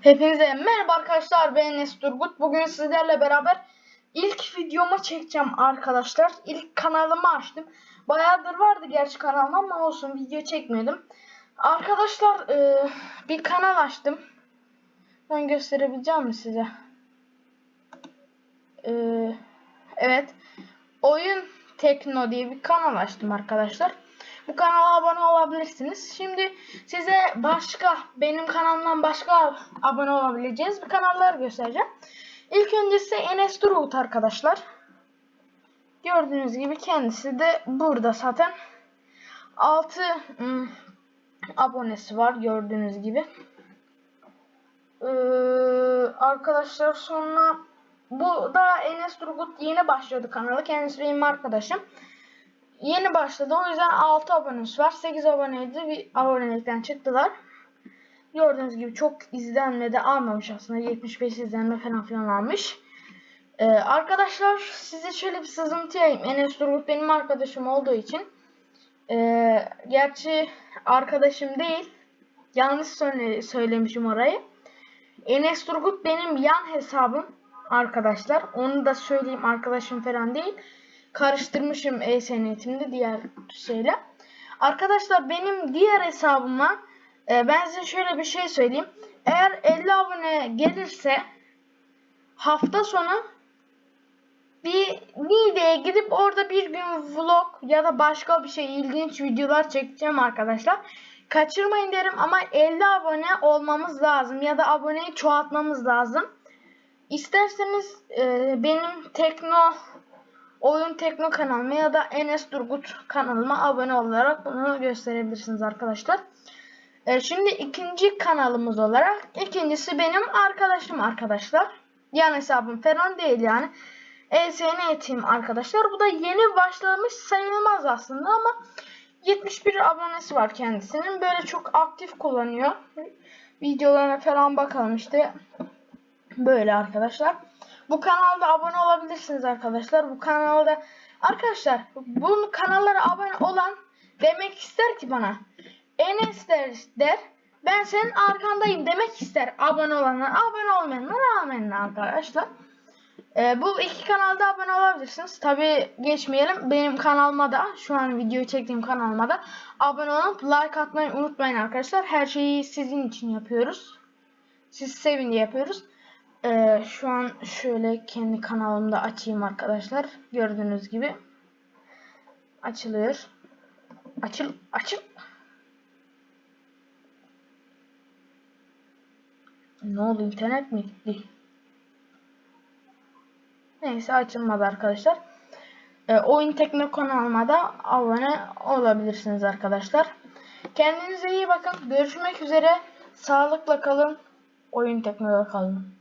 Hepinize merhaba arkadaşlar ben Enes Turgut. Bugün sizlerle beraber ilk videomu çekeceğim arkadaşlar. İlk kanalımı açtım. Bayağıdır vardı gerçi kanalım ama olsun video çekmedim. Arkadaşlar e, bir kanal açtım. Ben gösterebileceğim mi size? E, evet. Oyun Tekno diye bir kanal açtım arkadaşlar. Bu kanala abone olabilirsiniz. Şimdi size başka benim kanalımdan başka abone olabileceğiniz bir kanallar göstereceğim. İlk öncesi Enes Turgut arkadaşlar. Gördüğünüz gibi kendisi de burada zaten. 6 ım, abonesi var gördüğünüz gibi. Ee, arkadaşlar sonra bu da Enes Turgut yeni başladı kanalı. Kendisi benim arkadaşım. Yeni başladı. O yüzden 6 abonesi var. 8 aboneydi. Bir abonelikten çıktılar. Gördüğünüz gibi çok izlenme de almamış aslında. 75 izlenme falan filan almış. Ee, arkadaşlar size şöyle bir sızıntıyayım. Enes Turgut benim arkadaşım olduğu için. Ee, gerçi arkadaşım değil. Yanlış söyle söylemişim orayı. Enes Turgut benim yan hesabım arkadaşlar. Onu da söyleyeyim arkadaşım falan değil karıştırmışım e-senetimde diğer şeyle. Arkadaşlar benim diğer hesabıma e, ben size şöyle bir şey söyleyeyim. Eğer 50 abone gelirse hafta sonu bir Niğde'ye gidip orada bir gün vlog ya da başka bir şey ilginç videolar çekeceğim arkadaşlar. Kaçırmayın derim ama 50 abone olmamız lazım ya da aboneyi çoğaltmamız lazım. İsterseniz e, benim Tekno Oyun Tekno kanalıma ya da Enes Durgut kanalıma abone olarak bunu gösterebilirsiniz arkadaşlar. Ee, şimdi ikinci kanalımız olarak ikincisi benim arkadaşım arkadaşlar. Yan hesabım falan değil yani. ESN eğitim arkadaşlar. Bu da yeni başlamış sayılmaz aslında ama 71 abonesi var kendisinin. Böyle çok aktif kullanıyor. Videolarına falan bakalım işte. Böyle arkadaşlar. Bu kanalda abone olabilirsiniz arkadaşlar. Bu kanalda arkadaşlar bu kanallara abone olan demek ister ki bana Enes der, der ben senin arkandayım demek ister abone olanlar. Abone olmayanlar amenna arkadaşlar. Ee, bu iki kanalda abone olabilirsiniz. Tabi geçmeyelim. Benim kanalıma da şu an videoyu çektiğim kanalıma da abone olup like atmayı unutmayın arkadaşlar. Her şeyi sizin için yapıyoruz. Siz sevin diye yapıyoruz. Ee, şu an şöyle kendi kanalımda açayım arkadaşlar. Gördüğünüz gibi. Açılıyor. Açıl, açıl. Ne oldu internet mi gitti? Neyse açılmadı arkadaşlar. Ee, oyun tekno kanalıma da abone olabilirsiniz arkadaşlar. Kendinize iyi bakın. Görüşmek üzere. Sağlıkla kalın. Oyun teknoda kalın.